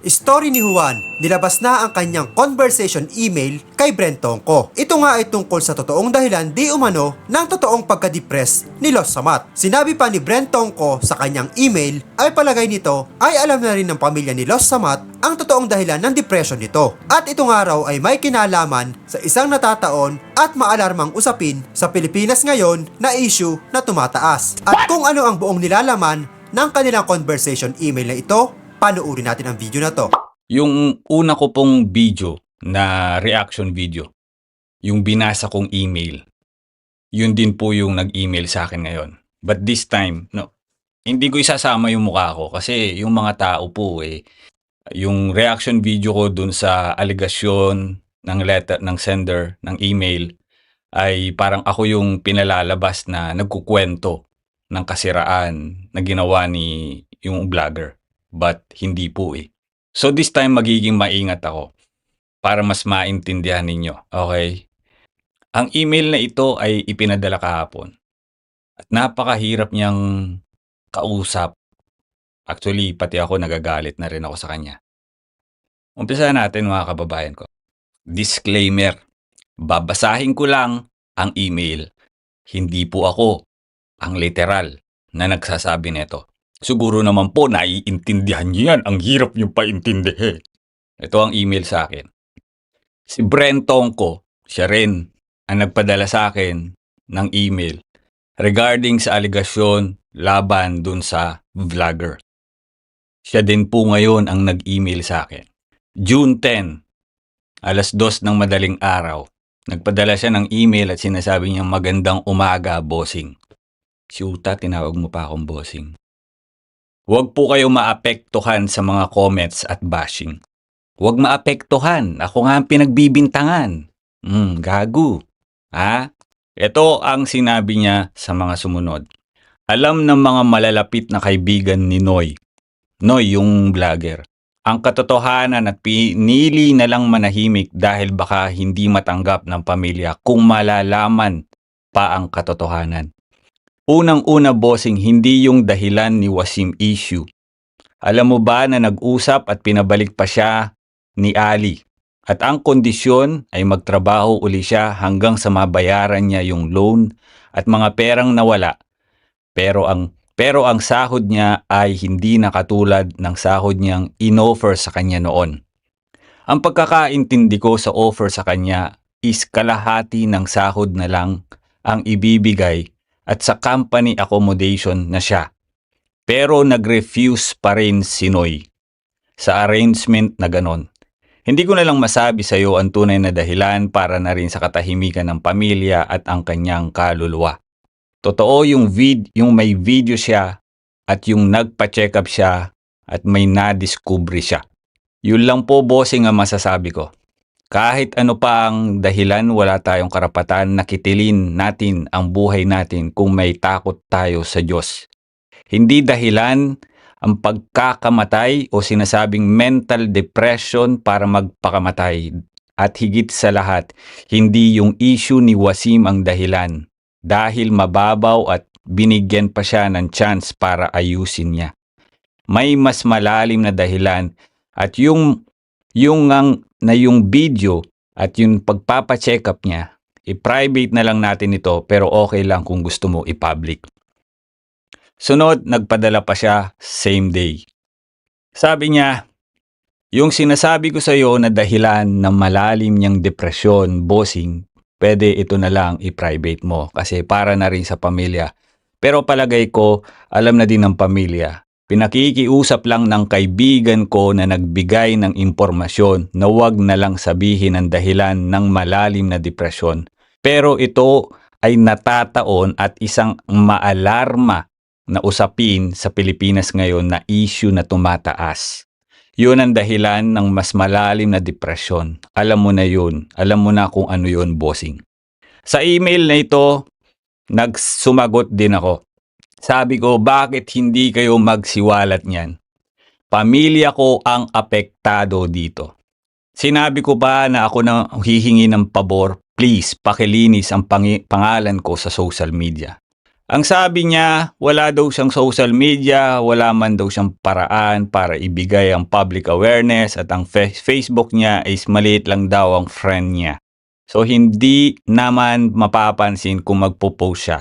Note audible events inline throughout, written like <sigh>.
Story ni Juan, nilabas na ang kanyang conversation email kay Brentong ko. Ito nga ay tungkol sa totoong dahilan di umano ng totoong pagka-depress ni Los Samat. Sinabi pa ni Brentong ko sa kanyang email ay palagay nito ay alam na rin ng pamilya ni Los Samat ang totoong dahilan ng depression nito. At ito nga raw ay may kinalaman sa isang natataon at maalarmang usapin sa Pilipinas ngayon na issue na tumataas. At kung ano ang buong nilalaman ng kanilang conversation email na ito, panuuri natin ang video na to. Yung una ko pong video na reaction video, yung binasa kong email, yun din po yung nag-email sa akin ngayon. But this time, no, hindi ko isasama yung mukha ko kasi yung mga tao po eh, yung reaction video ko dun sa aligasyon ng letter ng sender ng email ay parang ako yung pinalalabas na nagkukwento ng kasiraan na ginawa ni yung vlogger. But hindi po eh. So this time magiging maingat ako para mas maintindihan ninyo. Okay? Ang email na ito ay ipinadala kahapon. At napakahirap niyang kausap. Actually, pati ako nagagalit na rin ako sa kanya. Umpisa natin mga kababayan ko. Disclaimer. Babasahin ko lang ang email. Hindi po ako ang literal na nagsasabi nito. Siguro naman po naiintindihan niyo yan. Ang hirap niyo paintindihin. Ito ang email sa akin. Si Brentong ko, siya rin ang nagpadala sa akin ng email regarding sa aligasyon laban dun sa vlogger. Siya din po ngayon ang nag-email sa akin. June 10, alas 2 ng madaling araw, nagpadala siya ng email at sinasabi niyang magandang umaga, bossing. Si Uta, tinawag mo pa akong bossing. Huwag po kayo maapektuhan sa mga comments at bashing. Huwag maapektuhan. Ako nga ang pinagbibintangan. Hmm, gago. Ha? Ito ang sinabi niya sa mga sumunod. Alam ng mga malalapit na kaibigan ni Noy. Noy, yung vlogger. Ang katotohanan at pinili na lang manahimik dahil baka hindi matanggap ng pamilya kung malalaman pa ang katotohanan. Unang-una bossing, hindi yung dahilan ni Wasim issue. Alam mo ba na nag-usap at pinabalik pa siya ni Ali? At ang kondisyon ay magtrabaho uli siya hanggang sa mabayaran niya yung loan at mga perang nawala. Pero ang pero ang sahod niya ay hindi nakatulad ng sahod niyang inoffer sa kanya noon. Ang pagkakaintindi ko sa offer sa kanya is kalahati ng sahod na lang ang ibibigay at sa company accommodation na siya. Pero nag-refuse pa rin si Noy sa arrangement na ganon. Hindi ko na lang masabi sa iyo ang tunay na dahilan para na rin sa katahimikan ng pamilya at ang kanyang kaluluwa. Totoo yung vid yung may video siya at yung nagpa-check up siya at may na-discovery siya. Yun lang po bossing ang masasabi ko. Kahit ano pa ang dahilan, wala tayong karapatan na kitilin natin ang buhay natin kung may takot tayo sa Diyos. Hindi dahilan ang pagkakamatay o sinasabing mental depression para magpakamatay. At higit sa lahat, hindi yung issue ni Wasim ang dahilan dahil mababaw at binigyan pa siya ng chance para ayusin niya. May mas malalim na dahilan at yung yung ang na yung video at yung pagpapa-check up niya, i-private na lang natin ito pero okay lang kung gusto mo i-public. Sunod, nagpadala pa siya same day. Sabi niya, yung sinasabi ko sa iyo na dahilan ng malalim niyang depresyon, bossing, pwede ito na lang i-private mo kasi para na rin sa pamilya. Pero palagay ko, alam na din ng pamilya. Pinakikiusap lang ng kaibigan ko na nagbigay ng impormasyon na wag na lang sabihin ang dahilan ng malalim na depresyon. Pero ito ay natataon at isang maalarma na usapin sa Pilipinas ngayon na issue na tumataas. Yun ang dahilan ng mas malalim na depresyon. Alam mo na yun. Alam mo na kung ano yun, bossing. Sa email na ito, nagsumagot din ako. Sabi ko, bakit hindi kayo magsiwalat niyan? Pamilya ko ang apektado dito. Sinabi ko pa na ako na hihingi ng pabor, please pakilinis ang pangi- pangalan ko sa social media. Ang sabi niya, wala daw siyang social media, wala man daw siyang paraan para ibigay ang public awareness at ang Facebook niya is maliit lang daw ang friend niya. So hindi naman mapapansin kung magpo-post siya.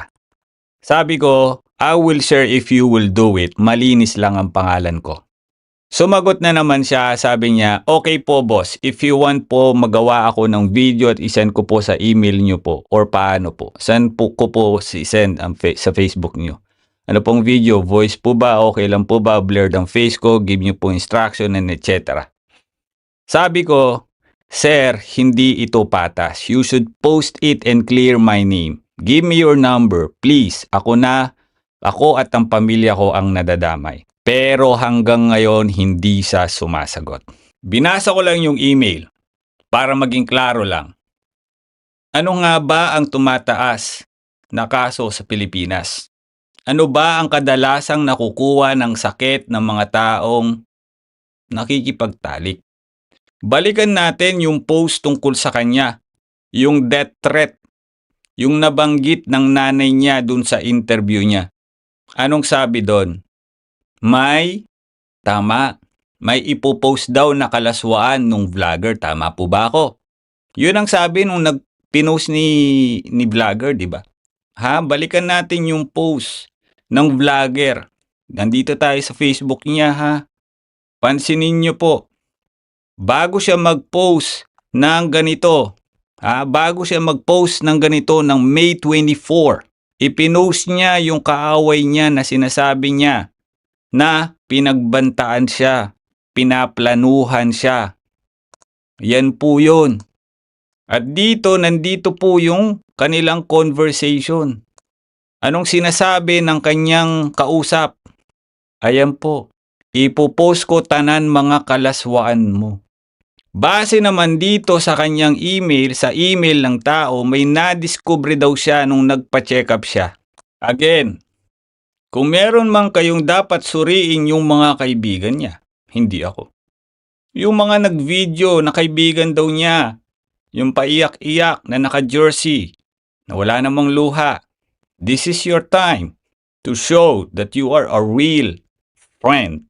Sabi ko, I will share if you will do it. Malinis lang ang pangalan ko. Sumagot na naman siya, sabi niya, okay po boss, if you want po magawa ako ng video at isend ko po sa email niyo po or paano po. Saan po ko po si-send ang fa- sa Facebook niyo? Ano pong video? Voice po ba? Okay lang po ba? Blurred ang face ko? Give niyo po instruction and etc. Sabi ko, Sir, hindi ito patas. You should post it and clear my name. Give me your number, please. Ako na, ako at ang pamilya ko ang nadadamay. Pero hanggang ngayon, hindi siya sumasagot. Binasa ko lang yung email para maging klaro lang. Ano nga ba ang tumataas na kaso sa Pilipinas? Ano ba ang kadalasang nakukuha ng sakit ng mga taong nakikipagtalik? Balikan natin yung post tungkol sa kanya, yung death threat, yung nabanggit ng nanay niya dun sa interview niya. Anong sabi doon? May, tama, may ipopost daw na kalaswaan nung vlogger. Tama po ba ako? Yun ang sabi nung nagpinost ni, ni vlogger, di ba? Ha, balikan natin yung post ng vlogger. Nandito tayo sa Facebook niya ha. Pansinin niyo po. Bago siya mag-post ng ganito, ha, bago siya mag-post ng ganito ng May 24, ipinost niya yung kaaway niya na sinasabi niya na pinagbantaan siya, pinaplanuhan siya. Yan po yun. At dito, nandito po yung kanilang conversation. Anong sinasabi ng kanyang kausap? Ayan po, ipopost ko tanan mga kalaswaan mo. Base naman dito sa kanyang email, sa email ng tao, may nadiskubre daw siya nung nagpa-check up siya. Again, kung meron man kayong dapat suriin yung mga kaibigan niya, hindi ako. Yung mga nag-video na kaibigan daw niya, yung paiyak-iyak na naka-jersey, na wala namang luha, this is your time to show that you are a real friend.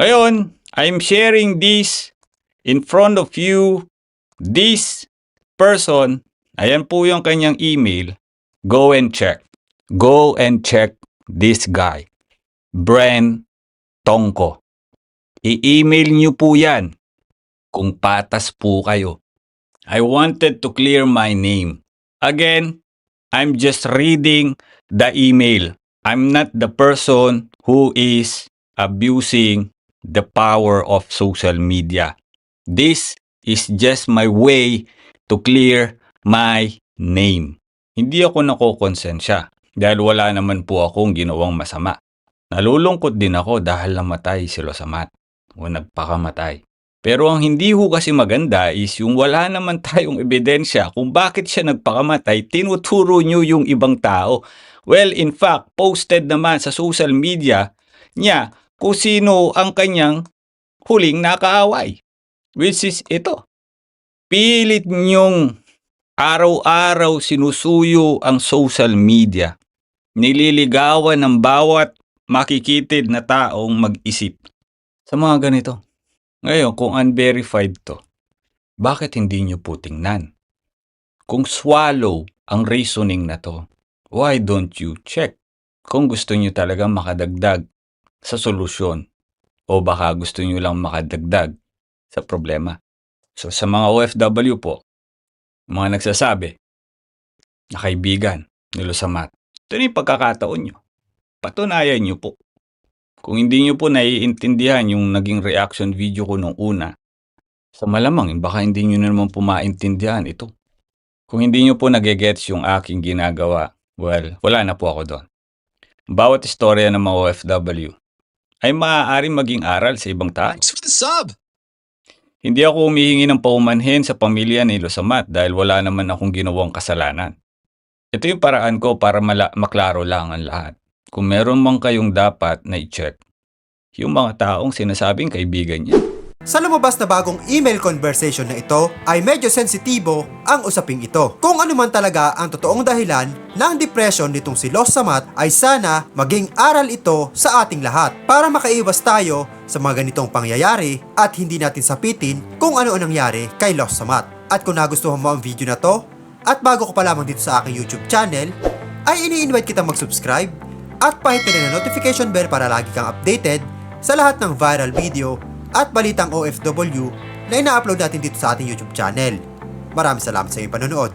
Ngayon, I'm sharing this in front of you, this person, ayan po yung kanyang email, go and check. Go and check this guy. Bren Tongko. I-email niyo po yan kung patas po kayo. I wanted to clear my name. Again, I'm just reading the email. I'm not the person who is abusing the power of social media. This is just my way to clear my name. Hindi ako nakokonsensya dahil wala naman po akong ginawang masama. Nalulungkot din ako dahil namatay si Losamat o nagpakamatay. Pero ang hindi ho kasi maganda is yung wala naman <laughs> tayong ebidensya kung bakit siya nagpakamatay, tinuturo nyo yung ibang tao. Well, in fact, posted naman sa social media niya kung sino ang kanyang huling nakaaway. Which is ito. Pilit nyong araw-araw sinusuyo ang social media. Nililigawan ng bawat makikitid na taong mag-isip sa mga ganito. Ngayon, kung unverified to, bakit hindi nyo po tingnan? Kung swallow ang reasoning na to, why don't you check? Kung gusto nyo talaga makadagdag sa solusyon o baka gusto nyo lang makadagdag sa problema. So sa mga OFW po, mga nagsasabi na kaibigan ni Lusamat, ito yung pagkakataon nyo. Patunayan nyo po. Kung hindi nyo po naiintindihan yung naging reaction video ko nung una, sa malamang, baka hindi nyo na naman po maintindihan ito. Kung hindi nyo po nagigets yung aking ginagawa, well, wala na po ako doon. Bawat istorya ng mga OFW ay maaaring maging aral sa ibang tao. Thanks for the sub. Hindi ako humihingi ng paumanhin sa pamilya ni Losamat dahil wala naman akong ginawang kasalanan. Ito yung paraan ko para mala- maklaro lang ang lahat. Kung meron man kayong dapat na i-check, yung mga taong sinasabing kaibigan niya. Sa lumabas na bagong email conversation na ito ay medyo sensitibo ang usaping ito. Kung ano man talaga ang totoong dahilan ng depression nitong si Los Samat ay sana maging aral ito sa ating lahat para makaiwas tayo sa mga ganitong pangyayari at hindi natin sapitin kung ano ang nangyari kay Los Samat. At kung nagustuhan mo ang video na to at bago ko pa lamang dito sa aking YouTube channel ay ini-invite kita mag-subscribe at pahitin na notification bell para lagi kang updated sa lahat ng viral video at balitang OFW na ina-upload natin dito sa ating YouTube channel. Maraming salamat sa iyong panonood.